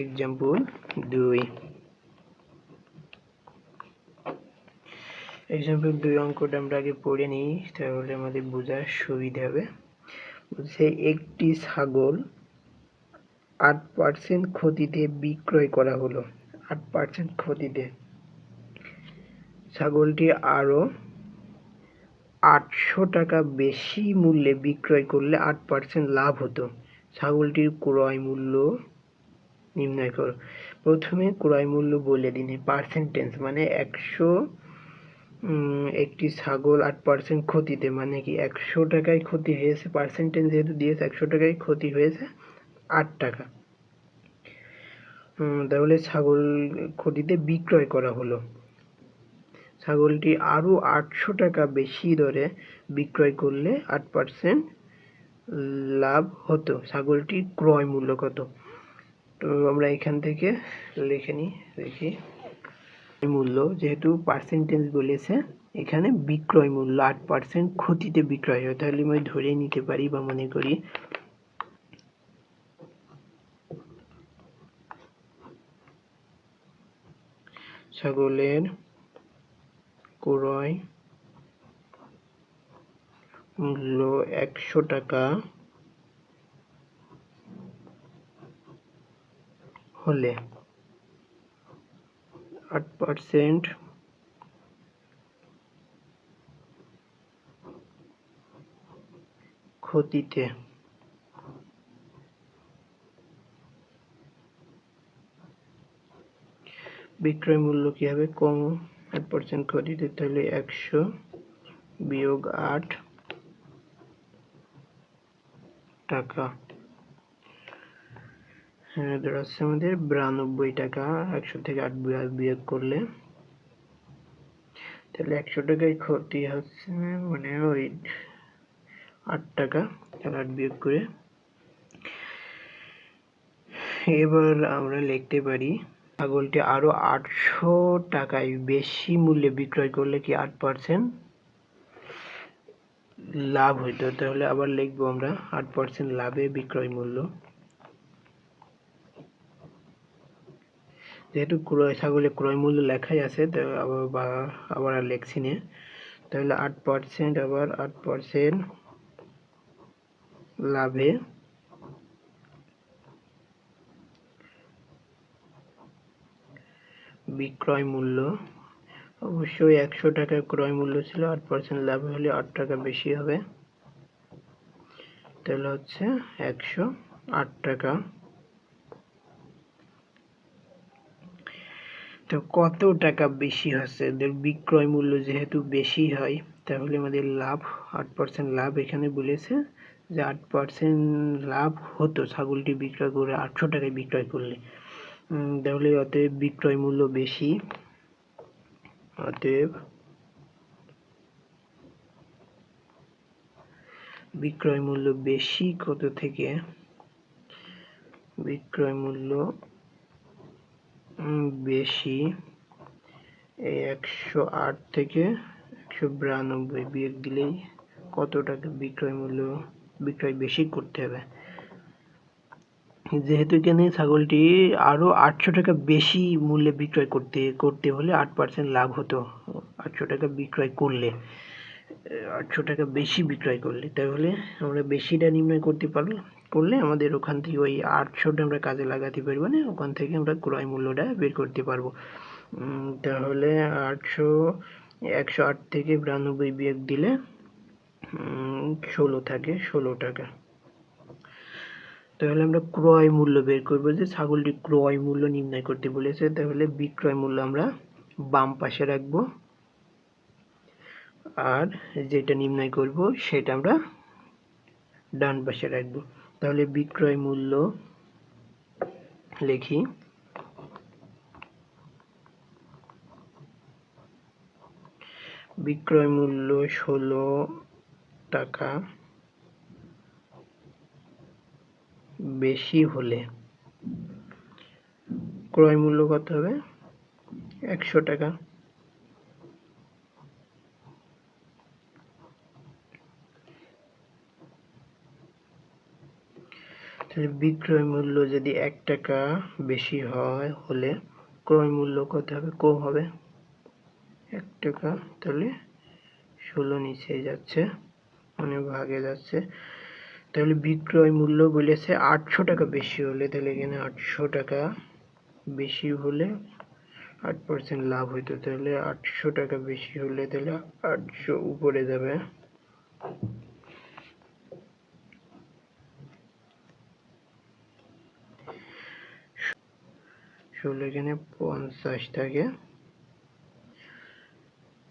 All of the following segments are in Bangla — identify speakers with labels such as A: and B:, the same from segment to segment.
A: এক্সাম্পল দুই। এক্সাম্পল দুই অঙ্কটা আমরা আগে পড়ে নিই, তাহলে আমাদের বোঝার সুবিধা হবে। বলছে, একটি ছাগল আট পার্সেন্ট ক্ষতিতে বিক্রয় করা হলো। আট পার্সেন্ট ক্ষতিতে। ছাগলটি আরও আটশো টাকা বেশি মূল্যে বিক্রয় করলে আট পার্সেন্ট লাভ হতো। ছাগলটির ক্রয় মূল্য নির্ণয় করো। প্রথমে ক্রয় মূল্য বলে দিন পার্সেন্টেজ মানে একশো একটি ছাগল আট পার্সেন্ট ক্ষতিতে মানে কি একশো টাকায় ক্ষতি হয়েছে পার্সেন্টেজ যেহেতু দিয়েছে, একশো টাকায় ক্ষতি হয়েছে আট টাকা। তাহলে ছাগল ক্ষতিতে বিক্রয় করা হলো। ছাগলটি আরও আটশো টাকা বেশি দরে বিক্রয় করলে আট পার্সেন্ট লাভ হতো। ছাগলটির ক্রয় মূল্য কত? তো আমরা এখান থেকে লিখে নিই, দেখি। মূল্য, যেহেতু পার্সেন্টেজ বলেছে, এখানে বিক্রয় মূল্য, আট পার্সেন্ট ক্ষতিতে বিক্রয় হয়। তাহলে আমি ধরে নিতে পারি বা মনে করি। ছাগলের ক্রয় মূল্য একশো টাকা। হলে আট পার্সেন্ট ক্ষতিতে। বিক্রয় মূল্য কি হবে কম আট পার্সেন্ট ক্ষতিতে? তাহলে একশো বিয়োগ আট টাকা। হ্যাঁ দাঁড়াচ্ছে আমাদের বিরানব্বই টাকা, একশো থেকে আট বিয়োগ করলে। তাহলে একশো টাকায় ক্ষতি হচ্ছে মানে ওই আট টাকা, তাহলে আট বিয়োগ করে। এবার আমরা লিখতে পারি, ছাগলটি আরও আটশো টাকায় বেশি মূল্যে বিক্রয় করলে কি আট পার্সেন্ট লাভ হইতো? তাহলে আবার লিখব আমরা, আট পার্সেন্ট লাভে বিক্রয় মূল্য। যেহেতু ক্রয় ছাগলের ক্রয় মূল্য লেখাই আছে, তো আবার আবার আর লেখছি না। তাহলে আট পার্সেন্ট আবার আট পার্সেন্ট লাভে বিক্রয় মূল্য। অবশ্যই একশো টাকার ক্রয় মূল্য ছিল, আট পার্সেন্ট লাভ হলে আট টাকা বেশি হবে। তাহলে হচ্ছে একশো আট টাকা। তো কত টাকা বেশি হচ্ছে? এদের বিক্রয় মূল্য যেহেতু বেশি হয়, তাহলে আমাদের লাভ, আট পার্সেন্ট লাভ এখানে বলেছে যে আট পার্সেন্ট লাভ হতো ছাগলটি বিক্রয় করে, আটশো টাকায় বিক্রয় করলে। তাহলে অতএব বিক্রয় মূল্য বেশি। অতএব বিক্রয় মূল্য বেশি কত থেকে? বিক্রয় মূল্য বেশি, এই একশো আট থেকে একশো বিরানব্বই বিয়োগ দিলেই কত টাকা বিক্রয় মূল্য, বিক্রয় বেশি করতে হবে। যেহেতু এখানে ছাগলটি আরও আটশো টাকা বেশি মূল্যে বিক্রয় করতে করতে হলে আট পার্সেন্ট লাভ হতো। আটশো টাকা বিক্রয় করলে, আটশো টাকা বেশি বিক্রয় করলে, তাহলে আমরা বেশিটা নির্ণয় করতে পারলে করলে আমাদের ওখান থেকে ওই আটশোটা আমরা কাজে লাগাতে পারব না, ওখান থেকে আমরা ক্রয় মূল্যটা বের করতে পারব। তাহলে আটশো, একশো আট থেকে বিরানব্বই বিয়োগ দিলে ষোলো থাকে, ষোলো টাকা। তাহলে আমরা ক্রয় মূল্য বের করব যে ছাগলটি ক্রয় মূল্য নির্ণয় করতে বলেছে, তাহলে বিক্রয় মূল্য আমরা বাম পাশে রাখব। আর যেটা নির্ণয় করব সেটা আমরা ডান পাশে রাখব। তাহলে বিক্রয় মূল্য লিখি। বিক্রয় মূল্য ষোলো টাকা। বেশি হলে ক্রয় মূল্য কত হবে? একশো টাকা। তাহলে বিক্রয় মূল্য যদি এক টাকা বেশি হয়, হলে ক্রয় মূল্য কত হবে? কম হবে। এক টাকা, তাহলে ষোলো নিচে যাচ্ছে মানে ভাগে যাচ্ছে। তাহলে বিক্রয় মূল্য বলেছে আটশো টাকা বেশি হলে, তাহলে এখানে আটশো টাকা বেশি হলে আট পার্সেন্ট লাভ হইতো। তাহলে আটশো টাকা বেশি হলে তাহলে আটশো উপরে যাবে। ষোলো এখানে পঞ্চাশ থাকে।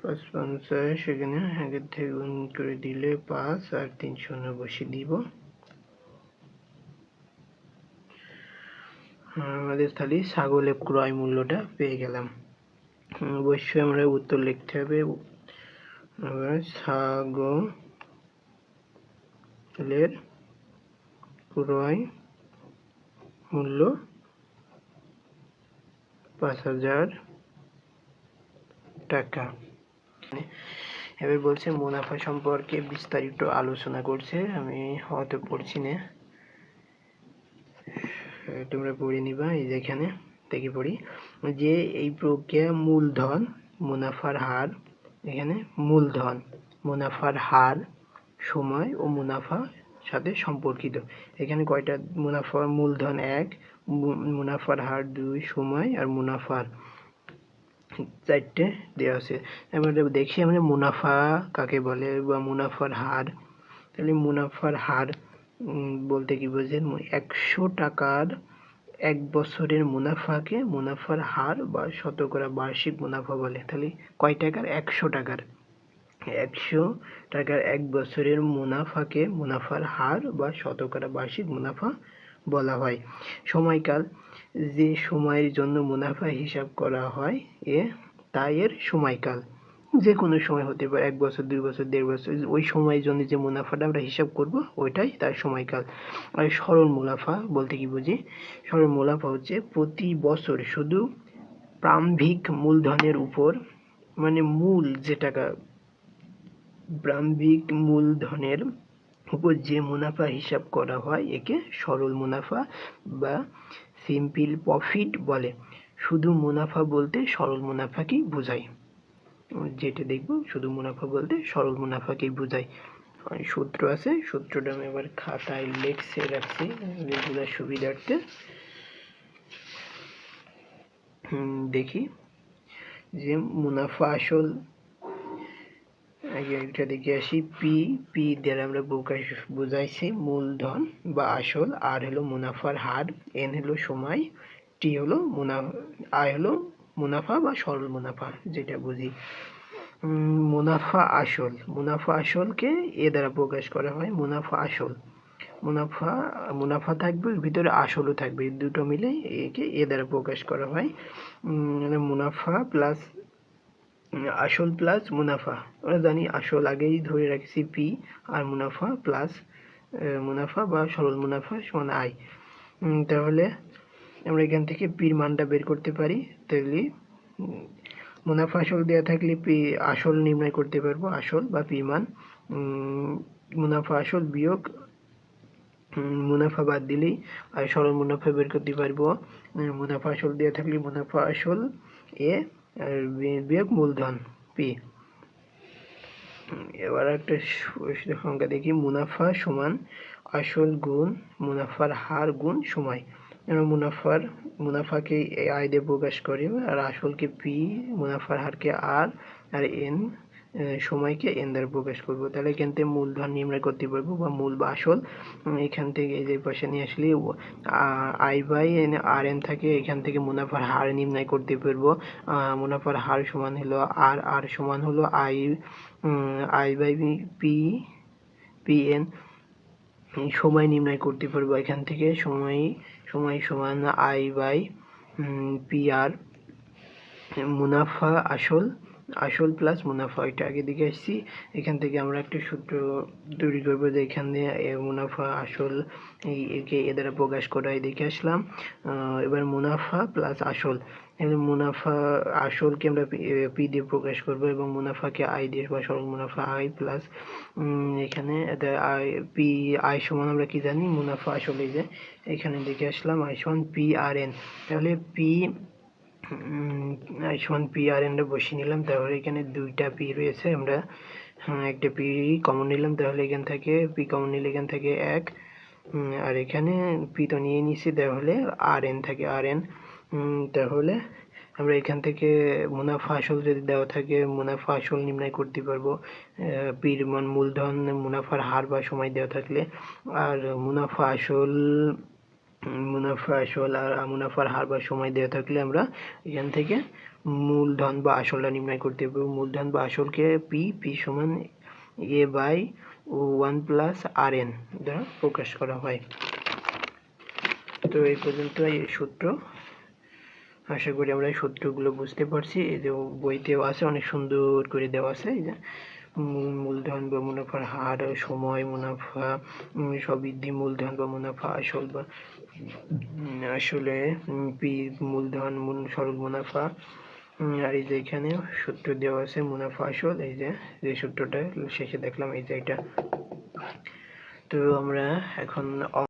A: পাঁচ পঞ্চাশ এখানে আগের থেকে গুণ করে দিলে পাঁচ আর তিন শূন্য বসে দিব। আমাদের তাহলে ছাগলের ক্রয় মূল্যটা পেয়ে গেলাম। অবশ্যই আমরা উত্তর লিখতে হবে। ছাগলের ক্রয় মূল্য পাঁচ হাজার টাকা। এবার বলছে, মুনাফা সম্পর্কে বিস্তারিত আলোচনা করছে। আমি হয়তো পড়ছি না। তোমরা পড়ে নিবা, এই যেখানে দেখে পড়ি। যে এই প্রক্রিয়া মূলধন, মুনাফার হার, এখানে মূলধন, মুনাফার হার, সময় ও মুনাফা সাথে সম্পর্কিত। এখানে কয়টা, মুনাফা, মূলধন এক মুনাফার হার দুই সময় আর মুনাফার চারটে দেওয়া আছে এবার দেখি আমরা মুনাফা কাকে বলে বা মুনাফার হার। তাহলে মুনাফার হার বলতে কি বোঝেন? একশো টাকার এক বছরের মুনাফাকে মুনাফার হার বা শতকরা বার্ষিক মুনাফা বলে। তাহলে কয় টাকার? একশো টাকার। একশো টাকার এক বছরের মুনাফাকে মুনাফার হার বা শতকরা বার্ষিক মুনাফা বলা হয়। সময়কাল যে সময়ের জন্য মুনাফা হিসাব করা হয়, এ তা এর সময়কাল। যে কোনো সময় হতে পারে, এক বছর, দুই বছর, দেড় বছর, ওই সময়ের জন্য যে মুনাফাটা আমরা হিসাব করব, ওইটাই তার সময়কাল। আর সরল মুনাফা বলতে কি বুঝি? সরল মুনাফা হচ্ছে প্রতি বছর শুধু প্রাম্ভিক মূলধনের উপর মানে মূল যে টাকা প্রারম্ভিক মূলধনের উপর যে মুনাফা হিসাব করা হয়, একে সরল মুনাফা বা সিম্পল প্রফিট বলে। শুধু মুনাফা বলতে সরল মুনাফাকেই বোঝায়। যেটা দেখব, শুধু মুনাফা বলতে সরল মুনাফাকেই বোঝায়। সূত্র আছে, সূত্রটা আমি এবার খাতায় লেখছে রাখছি, রেগুলার সুবিধার্থে। দেখি যে মুনাফা আসল আগে একটা দেখে আসি। পি পি দ্বারা আমরা বুঝাইছি, মূলধন বা আসল। আর হলো মুনাফার হার এন হলো সময় টি হলো মুনা আয় হলো মুনাফা বা সরল মুনাফা, যেটা বুঝি। মুনাফা আসল। মুনাফা আসলকে এ দ্বারা প্রকাশ করা হয় মুনাফা আসল। মুনাফা মুনাফা থাকবে, ভিতরে আসলও থাকবে। দুটো মিলে একে এ দ্বারা প্রকাশ করা হয়। মানে মুনাফা প্লাস আসল প্লাস মুনাফা। আমরা জানি আসল আগেই ধরে রাখছি পি আর মুনাফা প্লাস মুনাফা বা সরল মুনাফা সমান আয় তাহলে আমরা এখান থেকে পির মানটা বের করতে পারি। তাহলে মুনাফা আসল দেওয়া থাকলে পি আসল নির্ণয় করতে পারব, আসল বা পি মান। মুনাফা আসল বিয়োগ মুনাফা বাদ দিলেই আর সরল মুনাফা বের করতে পারব। মুনাফা আসল দেওয়া থাকলে মুনাফা আসল এ বিয়োগ মূলধন, পি। এবার একটা সংখ্যা দেখি মুনাফা সমান আসল গুণ, মুনাফার হার গুণ সময়। মুনাফার, মুনাফাকে আয় দিয়ে প্রকাশ করি, আর আসলকে পি, মুনাফার হারকে আর আর এন সময়কে এন দ্বারা প্রকাশ করব। তাহলে এখান থেকে মূলধন নির্ণয় করতে পারব বা মূল বা আসল। এখান থেকে এই যে পাশে নিয়ে আসলে I by N, R N থাকে, এখান থেকে মুনাফার হার নির্ণয় করতে পারব। মুনাফার হার সমান হলো আর আর সমান হলো I I by P P N. সময় নির্ণয় করতে পারব এখান থেকে। সময় সময় সমান আই বাই পি আর। মুনাফা আসল আসল প্লাস মুনাফা এটা আগে দিকে আসছি। এখান থেকে আমরা একটা সূত্র তৈরি করব যে এখানে মুনাফা আসল একে এ দ্বারা প্রকাশ করা এদিকে আসলাম। এবার মুনাফা প্লাস আসল। মুনাফা আসলকে আমরা পি দিয়ে প্রকাশ করব এবং মুনাফাকে আই দিয়ে বা সরল মুনাফা আই প্লাস এখানে আই পি আই সমান আমরা কি জানি? মুনাফা আসল যে, এখানে দেখে আসলাম আই সমান পি আর এন তাহলে পি সমান পি আর এনটা বসিয়ে নিলাম তাহলে এখানে দুইটা পি রয়েছে আমরা হ্যাঁ, একটা পি কমন নিলাম তাহলে এখান থেকে পি কমন নিলে এখান থেকে এক আর এখানে পি তো নিয়ে নিছি তাহলে আর এন থাকে আর এন তাহলে আমরা এখান থেকে মুনাফা আসল যদি দেওয়া থাকে মুনাফা আসল নির্ণয় করতে পারব পির মূলধন মুনাফার হার বা সময় দেওয়া থাকলে আর মুনাফা আসল মুনাফা, আসল আর মুনাফার হার বা সময় দেওয়া থাকলে আমরা এখান থেকে মূলধন বা আসলটা নির্ণয় করতে পারব। মূলধন বা আসলকে পি পি সমান A by one plus R N দ্বারা প্রকাশ করা হয়। তো এই পর্যন্ত এই সূত্র। আশা করি আমরা এই সূত্রগুলো বুঝতে পারছি। এই যে বইতেও আছে, অনেক সুন্দর করে দেওয়া আছে। এই যে মূলধন বা মুনাফার হার, সময়, মুনাফা সবৃদ্ধি মূলধন বা মুনাফা, আসল বা আসলে পি, মূলধন, মূল, সরল মুনাফা। আর এই যে এখানে সূত্র দেওয়া আছে, মুনাফা আসল, এই যে যে সূত্রটা শেষে দেখলাম, এই যে এটা। তো আমরা এখন